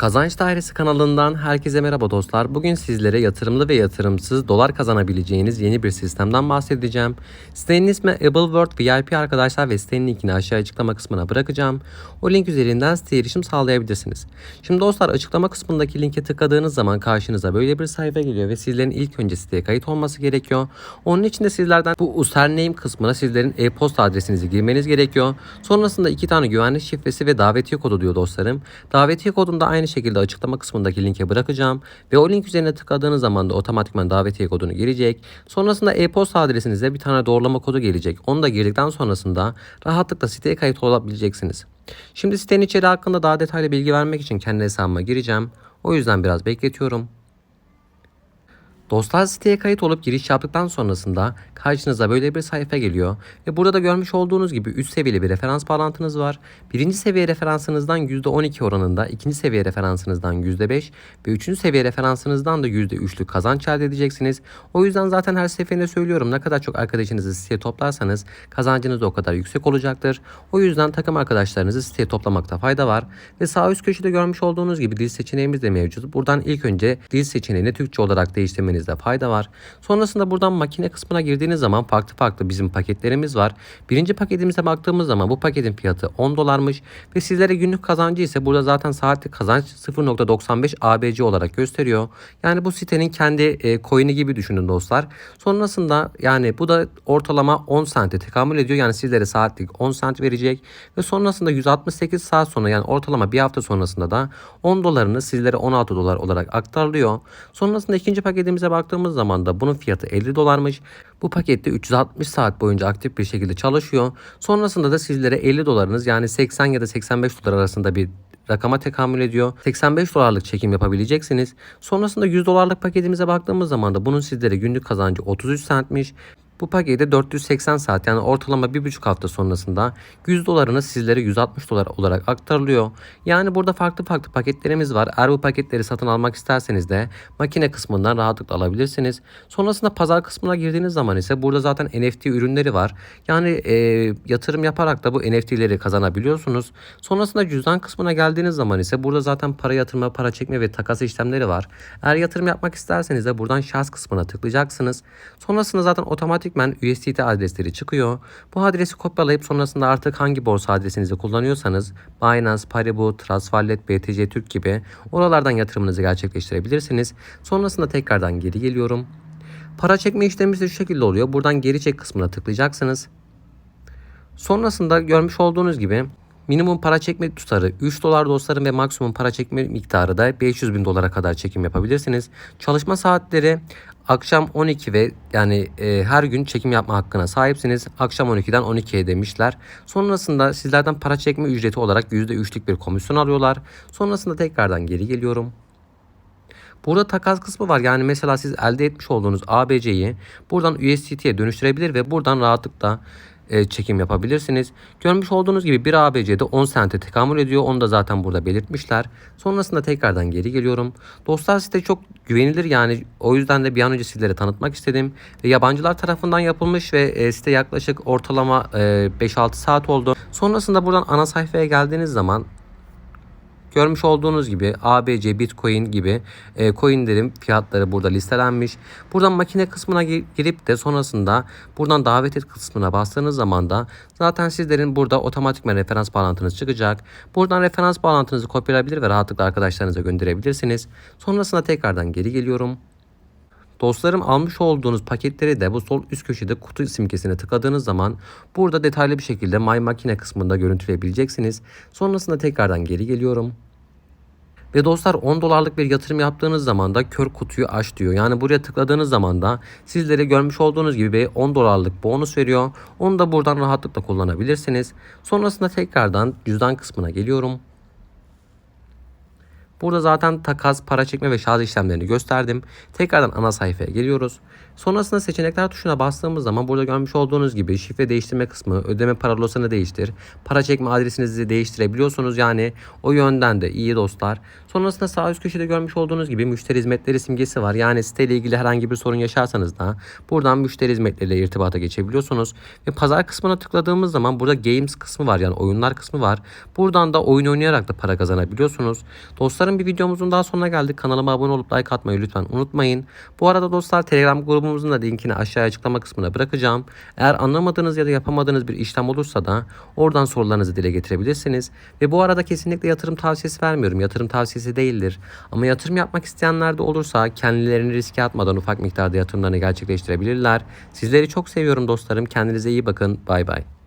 Kazanç Dairesi kanalından herkese merhaba dostlar. Bugün sizlere yatırımlı ve yatırımsız dolar kazanabileceğiniz yeni bir sistemden bahsedeceğim. Sitenin ismi AbleWorld VIP arkadaşlar ve sitenin linkini aşağı açıklama kısmına bırakacağım. O link üzerinden siteye erişim sağlayabilirsiniz. Şimdi dostlar açıklama kısmındaki linke tıkladığınız zaman karşınıza böyle bir sayfa geliyor ve sizlerin ilk önce siteye kayıt olması gerekiyor. Onun için de sizlerden bu username kısmına sizlerin e-posta adresinizi girmeniz gerekiyor. Sonrasında iki tane güvenlik şifresi ve davetiye kodu diyor dostlarım. Davetiye kodunu da aynı şekilde açıklama kısmındaki linke bırakacağım. Ve o link üzerine tıkladığınız zaman da otomatikman davetiye kodunu girecek. Sonrasında e-posta adresinize bir tane doğrulama kodu gelecek. Onu da girdikten sonrasında rahatlıkla siteye kayıt olabileceksiniz. Şimdi sitenin içeriği hakkında daha detaylı bilgi vermek için kendi hesabıma gireceğim. O yüzden biraz bekletiyorum. Dostlar siteye kayıt olup giriş yaptıktan sonrasında karşınıza böyle bir sayfa geliyor ve burada da görmüş olduğunuz gibi üst seviyeli bir referans bağlantınız var. Birinci seviye referansınızdan %12 oranında, ikinci seviye referansınızdan %5 ve üçüncü seviye referansınızdan da %3'lük kazanç elde edeceksiniz. O yüzden zaten her seferinde söylüyorum ne kadar çok arkadaşınızı siteye toplarsanız kazancınız da o kadar yüksek olacaktır. O yüzden takım arkadaşlarınızı siteye toplamakta fayda var. Ve sağ üst köşede görmüş olduğunuz gibi dil seçeneğimiz de mevcut. Buradan ilk önce dil seçeneğini Türkçe olarak değiştirmeniz de fayda var. Sonrasında buradan makine kısmına girdiğiniz zaman farklı farklı bizim paketlerimiz var. Birinci paketimize baktığımız zaman bu paketin fiyatı 10 dolarmış ve sizlere günlük kazancı ise burada zaten saatlik kazanç 0.95 ABC olarak gösteriyor. Yani bu sitenin kendi e, coin'i gibi düşünün dostlar. Sonrasında yani bu da ortalama 10 sente tekamül ediyor. Yani sizlere saatlik 10 sent verecek ve sonrasında 168 saat sonra yani ortalama bir hafta sonrasında da 10 dolarını sizlere 16 dolar olarak aktarılıyor. Sonrasında ikinci paketimize baktığımız zaman da bunun fiyatı 50 dolarmış. Bu pakette 360 saat boyunca aktif bir şekilde çalışıyor. Sonrasında da sizlere 50 dolarınız yani 80 ya da 85 dolar arasında bir rakama tekamül ediyor. 85 dolarlık çekim yapabileceksiniz. Sonrasında 100 dolarlık paketimize baktığımız zaman da bunun sizlere günlük kazancı 33 centmiş. Bu pakette 480 saat yani ortalama 1,5 hafta sonrasında 100 dolarını sizlere 160 dolar olarak aktarılıyor. Yani burada farklı farklı paketlerimiz var. Eğer bu paketleri satın almak isterseniz de makine kısmından rahatlıkla alabilirsiniz. Sonrasında pazar kısmına girdiğiniz zaman ise burada zaten NFT ürünleri var. Yani e, yatırım yaparak da bu NFT'leri kazanabiliyorsunuz. Sonrasında cüzdan kısmına geldiğiniz zaman ise burada zaten para yatırma, para çekme ve takas işlemleri var. Eğer yatırım yapmak isterseniz de buradan şahs kısmına tıklayacaksınız. Sonrasında zaten otomatikman USDT adresleri çıkıyor. Bu adresi kopyalayıp sonrasında artık hangi borsa adresinizi kullanıyorsanız Binance, Paribu, Wallet, BTC Türk gibi oralardan yatırımınızı gerçekleştirebilirsiniz. Sonrasında tekrardan geri geliyorum. Para çekme işlemimiz de şu şekilde oluyor. Buradan geri çek kısmına tıklayacaksınız. Sonrasında görmüş olduğunuz gibi minimum para çekme tutarı 3 dolar dostlarım ve maksimum para çekme miktarı da 500 bin dolara kadar çekim yapabilirsiniz. Çalışma saatleri akşam 12 ve yani e, her gün çekim yapma hakkına sahipsiniz. Akşam 12'den 12'ye demişler. Sonrasında sizlerden para çekme ücreti olarak %3'lük bir komisyon alıyorlar. Sonrasında tekrardan geri geliyorum. Burada takas kısmı var. Yani mesela siz elde etmiş olduğunuz ABC'yi buradan USDT'ye dönüştürebilir ve buradan rahatlıkla e, çekim yapabilirsiniz. Görmüş olduğunuz gibi bir ABC'de 10 sente tekamül ediyor. Onu da zaten burada belirtmişler. Sonrasında tekrardan geri geliyorum. Dostlar site çok güvenilir yani o yüzden de bir an önce sizlere tanıtmak istedim. Ve yabancılar tarafından yapılmış ve e, site yaklaşık ortalama e, 5-6 saat oldu. Sonrasında buradan ana sayfaya geldiğiniz zaman Görmüş olduğunuz gibi ABC, Bitcoin gibi e, coinlerin fiyatları burada listelenmiş. Buradan makine kısmına girip de sonrasında buradan davet et kısmına bastığınız zaman da zaten sizlerin burada otomatikman referans bağlantınız çıkacak. Buradan referans bağlantınızı kopyalayabilir ve rahatlıkla arkadaşlarınıza gönderebilirsiniz. Sonrasında tekrardan geri geliyorum. Dostlarım almış olduğunuz paketleri de bu sol üst köşede kutu simgesine tıkladığınız zaman burada detaylı bir şekilde My Makine kısmında görüntüleyebileceksiniz. Sonrasında tekrardan geri geliyorum. Ve dostlar 10 dolarlık bir yatırım yaptığınız zaman da kör kutuyu aç diyor. Yani buraya tıkladığınız zaman da sizlere görmüş olduğunuz gibi bir 10 dolarlık bonus veriyor. Onu da buradan rahatlıkla kullanabilirsiniz. Sonrasında tekrardan cüzdan kısmına geliyorum. Burada zaten takas, para çekme ve şarj işlemlerini gösterdim. Tekrardan ana sayfaya geliyoruz. Sonrasında seçenekler tuşuna bastığımız zaman burada görmüş olduğunuz gibi şifre değiştirme kısmı, ödeme parolasını değiştir, para çekme adresinizi değiştirebiliyorsunuz yani o yönden de iyi dostlar. Sonrasında sağ üst köşede görmüş olduğunuz gibi müşteri hizmetleri simgesi var. Yani siteyle ilgili herhangi bir sorun yaşarsanız da buradan müşteri hizmetleriyle irtibata geçebiliyorsunuz. Ve pazar kısmına tıkladığımız zaman burada games kısmı var yani oyunlar kısmı var. Buradan da oyun oynayarak da para kazanabiliyorsunuz. Dostlarım bir videomuzun daha sonuna geldik. Kanalıma abone olup like atmayı lütfen unutmayın. Bu arada dostlar Telegram grubumuzun da linkini aşağıya açıklama kısmına bırakacağım. Eğer anlamadığınız ya da yapamadığınız bir işlem olursa da oradan sorularınızı dile getirebilirsiniz. Ve bu arada kesinlikle yatırım tavsiyesi vermiyorum. Yatırım tavsiyesi değildir. Ama yatırım yapmak isteyenler de olursa kendilerini riske atmadan ufak miktarda yatırımlarını gerçekleştirebilirler. Sizleri çok seviyorum dostlarım. Kendinize iyi bakın. Bay bay.